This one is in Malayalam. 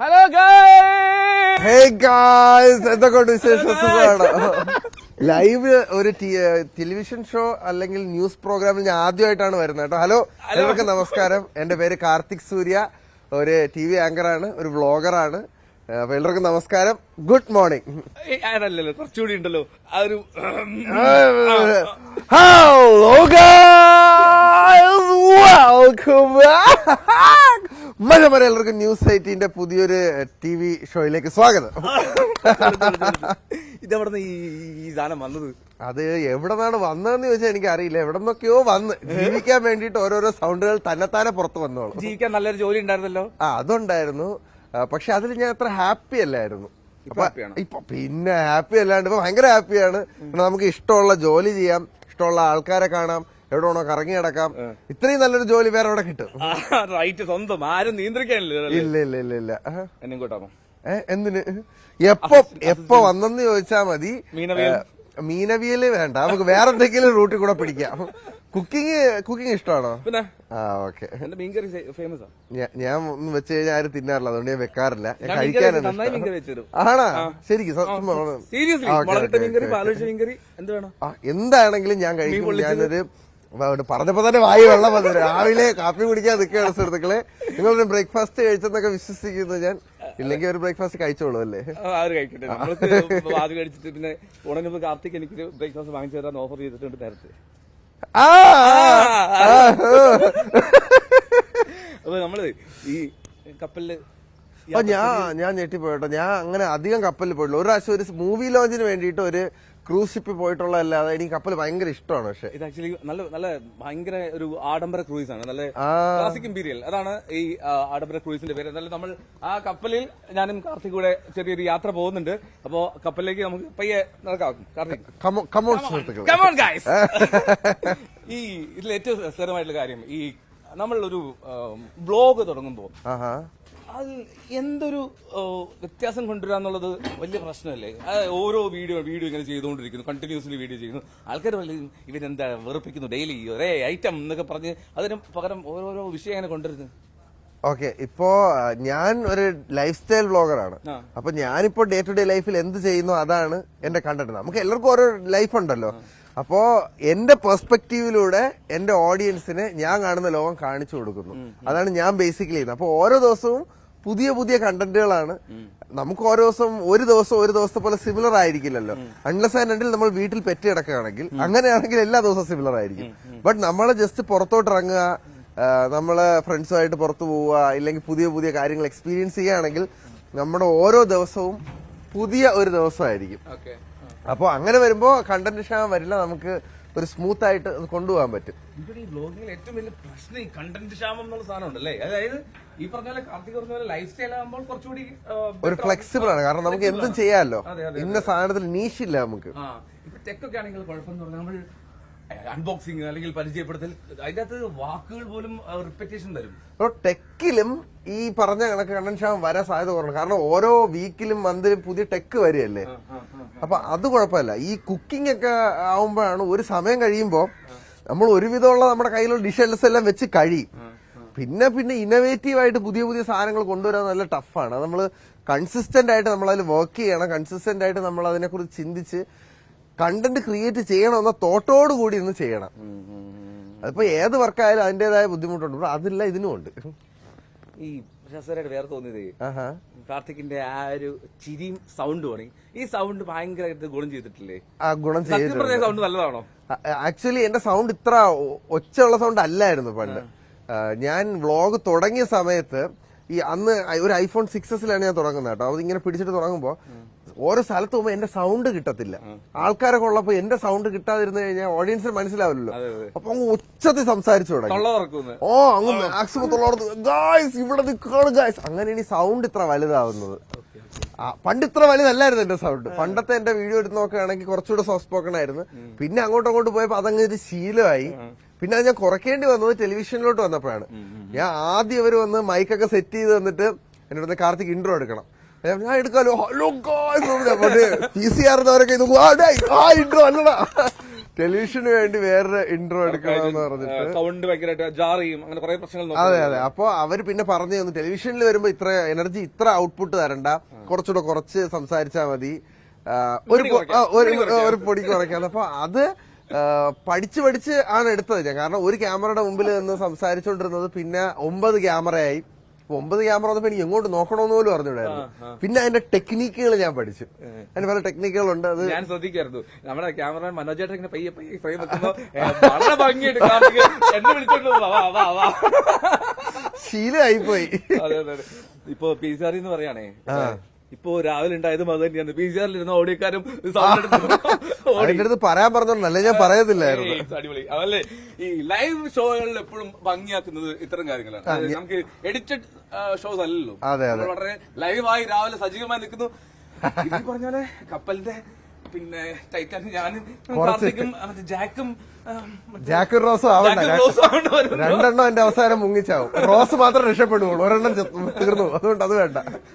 ഹലോ ഗായ്സ് എന്തൊക്കെയുണ്ട് വിശേഷം? ലൈവ് ഒരു ടെലിവിഷൻ ഷോ അല്ലെങ്കിൽ ന്യൂസ് പ്രോഗ്രാമിൽ ഞാൻ ആദ്യമായിട്ടാണ് വരുന്നത് കേട്ടോ. ഹലോ എല്ലാവർക്കും നമസ്കാരം. എന്റെ പേര് കാർത്തിക് സൂര്യ. ഒരു ടി വി ആങ്കറാണ് ഒരു വ്ളോഗറാണ് അപ്പൊ എല്ലാവർക്കും നമസ്കാരം. ഗുഡ് മോർണിംഗ് അല്ലല്ലോ കുറച്ചുകൂടി ഉണ്ടല്ലോ. ആ ഒരു ഹലോ ഗായ്സ് വെൽക്കം മഴ മഴ എല്ലാവർക്കും ന്യൂസ് എയ്റ്റീന്റെ പുതിയൊരു ടി വി ഷോയിലേക്ക് സ്വാഗതം. ഇതെവിടുന്ന് ഈ സാധനം വന്നത്? അത് എവിടെ നിന്നാണ് വന്നതെന്ന് ചോദിച്ചാൽ എനിക്ക് അറിയില്ല എവിടെ നിന്നൊക്കെയോ വന്ന്. ജീവിക്കാൻ വേണ്ടിയിട്ട് ഓരോരോ സൗണ്ടുകൾ തന്നെത്താനെ പുറത്ത് വന്നോളൂ. ജീവിക്കാൻ നല്ലൊരു ജോലി ഉണ്ടായിരുന്നല്ലോ? ആ അതുണ്ടായിരുന്നു. പക്ഷെ അതിൽ ഞാൻ അത്ര ഹാപ്പി അല്ലായിരുന്നു. ഇപ്പൊ പിന്നെ ഹാപ്പി അല്ലാണ്ട് ഇപ്പൊ ഭയങ്കര ഹാപ്പിയാണ്. നമുക്ക് ഇഷ്ടമുള്ള ജോലി ചെയ്യാം. ഇഷ്ടമുള്ള ആൾക്കാരെ കാണാം. എവിടെ വേണോ കറങ്ങി കിടക്കാം ഇത്രയും നല്ലൊരു ജോലി വേറെ എവിടെ കിട്ടും? റൈറ്റ് സ്വന്തം. ആരും നിയന്ത്രിക്കാനില്ല ഇല്ല ഇല്ല ഇല്ല ഇല്ല. ആഹ്. എന്നെ കൂട്ടാമോ? എന്തിന്? എപ്പോ എപ്പോ വന്നെന്ന് ചോദിച്ചാ മതി. മീനവിയൽ വേണ്ട. നമുക്ക് വേറെ എന്തെങ്കിലും റൂട്ടിൽ കൂടെ പിടിക്കാം. കുക്കിംഗ് കുക്കിംഗ് ഇഷ്ടമാണോ? പിന്നെ? ആ ഓക്കെ. എന്റെ മീൻകറി ഫേമസ്. ഞാൻ ഒന്നും വെച്ച് കഴിഞ്ഞാൽ ആരും തിന്നാറില്ല. അതുകൊണ്ട് ഞാൻ വെക്കാറില്ല. ഞാൻ കഴിക്കാനാണ് ആണാ? ശരിക്കും? സീരിയസ്ലി. മീൻകറി okay, പാലൊഴിച്ച മീൻകറി എന്ത് വേണം? എന്താണെങ്കിലും ഞാൻ കഴിക്കും? ഞാനൊരു അപ്പൊ അവിടെ പറഞ്ഞപ്പോ തന്നെ വായി വെള്ളം വന്നു. രാവിലെ കാപ്പി കുടിക്കാൻ നിൽക്കുകയാണ് സുഹൃത്തുക്കളെ. നിങ്ങളൊരു ബ്രേക്ക്ഫാസ്റ്റ് കഴിച്ചെന്നൊക്കെ വിശ്വസിക്കുന്നു ഞാൻ. ഇല്ലെങ്കിൽ ഒരു ബ്രേക്ക്ഫാസ്റ്റ് കഴിച്ചോളൂ അല്ലേ? ആ, അത് കഴിക്കട്ടെ. നമ്മൾക്ക് ആദ്യം കഴിച്ചിട്ട് പിന്നെ മുമ്പ് കാർത്തിക് എനിക്കൊരു ബ്രേക്ക്ഫാസ്റ്റ് വാങ്ങിച്ചു തരാൻ ഓഫർ ചെയ്തിട്ടുണ്ട് നേരത്തെ. അപ്പൊ നമ്മൾ ഈ കപ്പലിൽ ഞാൻ ഞാൻ ഞെട്ടിപ്പോയിട്ടോ ഞാൻ അങ്ങനെ അധികം കപ്പലിൽ പോയിട്ടില്ല. ഒരു പ്രാവശ്യം ഒരു മൂവി ലോഞ്ചിന് വേണ്ടിയിട്ട് ഒരു ക്രൂസ് പോയിട്ടുള്ള അല്ലാതെ എനിക്ക് കപ്പൽ ഭയങ്കര ഇഷ്ടമാണ് പക്ഷെ. ഇത് ആക്ച്വലി നല്ല നല്ല ഭയങ്കര ഒരു ആഡംബര ക്രൂയിസ് ആണ്. നല്ല ക്ലാസിക് ഇമ്പീരിയൽ അതാണ് ഈ ആഡംബര ക്രൂയിസിന്റെ പേര്. എന്നാലും നമ്മൾ ആ കപ്പലിൽ ഞാനും കാർത്തിക് കൂടെ ചെറിയൊരു യാത്ര പോകുന്നുണ്ട്. അപ്പോ കപ്പലിലേക്ക് നമുക്ക് പയ്യെ നടക്കാം. കാർത്തിക്. കമോൺ Come ഈ ഇതിൽ ഏറ്റവും രസകരമായിട്ടുള്ള കാര്യം ഈ നമ്മളൊരു ഒരു ബ്ലോഗ് തുടങ്ങുമ്പോൾ അത് എന്തൊരു വ്യത്യാസം കൊണ്ടുവരിക എന്നുള്ളത് വലിയ പ്രശ്നമല്ലേ? ഓരോ വീഡിയോ വീഡിയോ ഇങ്ങനെ ചെയ്തുകൊണ്ടിരിക്കുന്നു കണ്ടിന്യൂസ്ലി വീഡിയോ ചെയ്യുന്നു. ആൾക്കാർ വലിയ ഇവരെന്താ വെറുപ്പിക്കുന്നു? ഡെയിലി ഒരേ ഐറ്റം എന്നൊക്കെ പറഞ്ഞ് അതിന് പകരം ഓരോരോ വിഷയം അങ്ങനെ കൊണ്ടുവരുന്നത് ഓക്കെ ഇപ്പോ ഞാൻ ഒരു ലൈഫ് സ്റ്റൈൽ ബ്ലോഗറാണ് ആ. അപ്പൊ ഞാനിപ്പോ ഡേ ടു ഡേ ലൈഫിൽ എന്ത് ചെയ്യുന്നു അതാണ് എന്റെ കണ്ടന്റ് നമുക്ക് എല്ലാവർക്കും ഓരോ ലൈഫ് ഉണ്ടല്ലോ. അപ്പോ എന്റെ പെർസ്പെക്റ്റീവിലൂടെ എന്റെ ഓഡിയൻസിന് ഞാൻ കാണുന്ന ലോകം കാണിച്ചു കൊടുക്കുന്നു. അതാണ് ഞാൻ ബേസിക്കലി ചെയ്യുന്നത്. അപ്പൊ ഓരോ ദിവസവും പുതിയ പുതിയ കണ്ടന്റുകളാണ്. നമുക്ക് ഓരോ ദിവസം ഒരു ദിവസം ഒരു ദിവസത്തെ പോലെ സിമിലർ ആയിരിക്കില്ലല്ലോ. അൺലെസ് ആൻഡ് രണ്ടിൽ നമ്മൾ വീട്ടിൽ പെറ്റി കിടക്കുകയാണെങ്കിൽ അങ്ങനെയാണെങ്കിൽ എല്ലാ ദിവസവും സിമിലർ ആയിരിക്കും. ബട്ട് നമ്മൾ ജസ്റ്റ് പുറത്തോട്ട് ഇറങ്ങുക നമ്മളെ ഫ്രണ്ട്സുമായിട്ട് പുറത്തു പോവുക ഇല്ലെങ്കിൽ പുതിയ പുതിയ കാര്യങ്ങൾ എക്സ്പീരിയൻസ് ചെയ്യുകയാണെങ്കിൽ നമ്മുടെ ഓരോ ദിവസവും പുതിയ ഒരു ദിവസമായിരിക്കും. അപ്പോൾ അങ്ങനെ വരുമ്പോൾ കണ്ടന്റ് ക്ഷാമം വരില്ല. നമുക്ക് ഒരു സ്മൂത്ത് ആയിട്ട് അത് കൊണ്ടുപോകാൻ പറ്റും. ഇവിടെ ഈ ബ്ലോഗിൽ ഏറ്റവും വലിയ പ്രശ്നം ഈ കണ്ടന്റ് ക്ഷാമം എന്നുള്ള സാധനം ഉണ്ടല്ലേ അതായത് ഈ പറഞ്ഞ പോലെ കാർത്തിക് പറഞ്ഞ പോലെ ലൈഫ് സ്റ്റൈൽ ആകുമ്പോൾ കുറച്ചുകൂടി ഒരു ഫ്ലെക്സിബിൾ ആണ്. കാരണം നമുക്ക് എന്തും ചെയ്യാമല്ലോ ഇന്ന സാധനത്തിൽ നീഷില്ല നമുക്ക്. ഇപ്പൊ ടെക്കൊക്കെ ആണെങ്കിൽ കുഴപ്പം പറഞ്ഞാൽ നമ്മൾ അൺബോക്സിങ് അല്ലെങ്കിൽ പരിചയപ്പെടുത്തൽ അതിന്റെ അകത്ത് വാക്കുകൾ പോലും റിപ്പറ്റേഷൻ തരും. അപ്പോൾ ടെക്കിലും ഈ പറഞ്ഞ കണക്ക് കണ്ടന്റ് ക്ഷാമം വരാൻ സാധ്യത കുറവാണ്. കാരണം ഓരോ വീക്കിലും മന്തിലും പുതിയ ടെക്ക് വരികയല്ലേ? അപ്പൊ അത് കുഴപ്പമില്ല. ഈ കുക്കിംഗ് ഒക്കെ ആവുമ്പോഴാണ് ഒരു സമയം കഴിയുമ്പോൾ നമ്മൾ ഒരുവിധമുള്ള നമ്മുടെ കയ്യിലുള്ള ഡിഷസ് എല്ലാം വെച്ച് കഴിയും. പിന്നെ പിന്നെ ഇന്നോവേറ്റീവ് ആയിട്ട് പുതിയ പുതിയ സാധനങ്ങൾ കൊണ്ടുവരാൻ നല്ല ടഫാണ് നമ്മൾ കൺസിസ്റ്റന്റ് ആയിട്ട് നമ്മൾ അതിൽ വർക്ക് ചെയ്യണം. കൺസിസ്റ്റന്റ് ആയിട്ട് നമ്മൾ അതിനെക്കുറിച്ച് ചിന്തിച്ച് കണ്ടന്റ് ക്രിയേറ്റ് ചെയ്യണമെന്ന തോട്ടോട് കൂടി ഇന്ന് ചെയ്യണം. അതിപ്പോ ഏത് വർക്കായാലും അതിന്റേതായ ബുദ്ധിമുട്ടുണ്ട്. അതില്ല ഇതിനും ഉണ്ട്. ഈ രസകരമായിട്ട് വേറെ തോന്നിയത് കാർത്തിക്കിന്റെ ആ ഒരു ചിരിയും സൗണ്ട് ആണ്. ഈ സൗണ്ട് ഭയങ്കര ഗുണം ചെയ്തിട്ടില്ലേ? ആ ഗുണം സൗണ്ട് നല്ലതാണോ? ആക്ച്വലി എന്റെ സൗണ്ട് ഇത്ര ഒച്ചയുള്ള സൗണ്ട് അല്ലായിരുന്നു പണ്ട്. ഞാൻ വ്ളോഗ് തുടങ്ങിയ സമയത്ത് ഈ അന്ന് ഒരു ഐഫോൺ സിക്സസിലാണ് ഞാൻ തുടങ്ങുന്നത് കേട്ടോ. അത് ഇങ്ങനെ പിടിച്ചിട്ട് തുടങ്ങുമ്പോ ഓരോ സ്ഥലത്ത് പോകുമ്പോൾ എന്റെ സൗണ്ട് കിട്ടത്തില്ല. ആൾക്കാരൊക്കെ ഉള്ളപ്പോ എന്റെ സൗണ്ട് കിട്ടാതിരുന്നു കഴിഞ്ഞാൽ ഓഡിയൻസിന് മനസ്സിലാവില്ലല്ലോ. അപ്പൊ അങ്ങ് ഉച്ചത്തിൽ സംസാരിച്ചു തുടങ്ങി. ഓ അങ്ങ് മാക്സിമം തൊള്ളോടത്ത് ഗായ്സ് ഇവിടെ നിൽക്കാണ് ഗായ്സ് അങ്ങനെയാണ് ഈ സൗണ്ട് ഇത്ര വലുതാവുന്നത്. പണ്ട് ഇത്ര വലുതല്ലായിരുന്നു എന്റെ സൗണ്ട് പണ്ടത്തെ എന്റെ വീഡിയോ എടുത്ത് നോക്കുകയാണെങ്കിൽ കുറച്ചുകൂടെ സോഫ്റ്റ് സ്പോക്കൺ ആയിരുന്നു. പിന്നെ അങ്ങോട്ടും അങ്ങോട്ട് പോയപ്പോ അതങ്ങ് ഒരു ശീലമായി പിന്നെ അത് ഞാൻ കുറയ്ക്കേണ്ടി വന്നത് ടെലിവിഷനിലോട്ട് വന്നപ്പോഴാണ്. ഞാൻ ആദ്യം ഇവർ വന്ന് മൈക്കൊക്കെ സെറ്റ് ചെയ്ത് തന്നിട്ട് എന്നോട് കാർത്തിക് ഇൻട്രോ എടുക്കണം. ഞാൻ എടുക്കാലോ? ഹലോ പി സി ആർ ഇത് ആ ഇൻട്രോ അല്ലടാ. ടെലിവിഷന് വേണ്ടി വേറെ ഇൻട്രോ എടുക്കണം പറഞ്ഞിട്ട്. സൗണ്ട് ഭയങ്കരമായിട്ട് ജാർ ചെയ്യും അങ്ങനെ കുറെ പ്രശ്നങ്ങൾ അതെ അതെ. അപ്പൊ അവർ പിന്നെ പറഞ്ഞു തന്നു ടെലിവിഷനിൽ വരുമ്പോ ഇത്ര എനർജി ഇത്ര ഔട്ട്പുട്ട് തരണ്ട. കുറച്ചുകൂടെ കുറച്ച് സംസാരിച്ചാ മതി. ഒരു ഒരു പൊടി കുറയ്ക്കാതെ അപ്പൊ അത് പഠിച്ചു പഠിച്ച് പഠിച്ച് ആണ് എടുത്തത് ഞാൻ. കാരണം ഒരു ക്യാമറയുടെ മുമ്പിൽ നിന്ന് സംസാരിച്ചുകൊണ്ടിരുന്നത് പിന്നെ ഒമ്പത് ക്യാമറയായി ഒമ്പത് ക്യാമറ വന്നപ്പോ എനിക്ക് എങ്ങോട്ട് നോക്കണമെന്ന് പോലും അറിഞ്ഞൂടായിരുന്നു. പിന്നെ അതിന്റെ ടെക്നിക്കുകൾ ഞാൻ പഠിച്ചു. അതിന് പല ടെക്നിക്കുകളുണ്ട് അത് ഞാൻ ശ്രദ്ധിക്കായിരുന്നു. നമ്മുടെ ക്യാമറ മനോജേട്ടൻ ഇങ്ങനെ പയ്യെ പയ്യെ ഫ്രെയിം വെക്കുമ്പോ വളരെ ഭംഗിയായിട്ട് എന്നെ വിളിച്ചോണ്ട് ശീലമായി പോയി ഇപ്പൊ പി സി ആർ എന്ന് പറയാണേ ഇപ്പൊ രാവിലെ ഉണ്ടായതും അത് തന്നെയാണ്. പി സി ആറിലിരുന്ന ഓടിക്കാരും അടുത്ത് പറയാൻ പറഞ്ഞല്ലേ ഞാൻ പറയത്തില്ലായിരുന്നു. അടിപൊളി. അതല്ലേ? ഈ ലൈവ് ഷോകളിൽ എപ്പോഴും ഭംഗിയാക്കുന്നത് ഇത്തരം കാര്യങ്ങളാണ്. നമുക്ക് എഡിറ്റഡ് ഷോസ് അല്ലല്ലോ. അതെ, അതെ. വളരെ ലൈവായി രാവിലെ സജീവമായി നിൽക്കുന്നു. പറഞ്ഞാൽ പറഞ്ഞ കപ്പലിന്റെ പിന്നെ ടൈറ്റാനും ഞാനും കാർത്തിക്കും ജാക്കും റോസ് റോസും ആവണ്ട. ജാക്കും റോസും ആവണ്ട വരുന്നു. രണ്ടെണ്ണം എന്റെ അവസാനം മുങ്ങിച്ചാവും. റോസ് മാത്രം രക്ഷപ്പെടുകയുള്ളൂ ഒരെണ്ണം തീർന്നു. അതുകൊണ്ട് അത് വേണ്ട.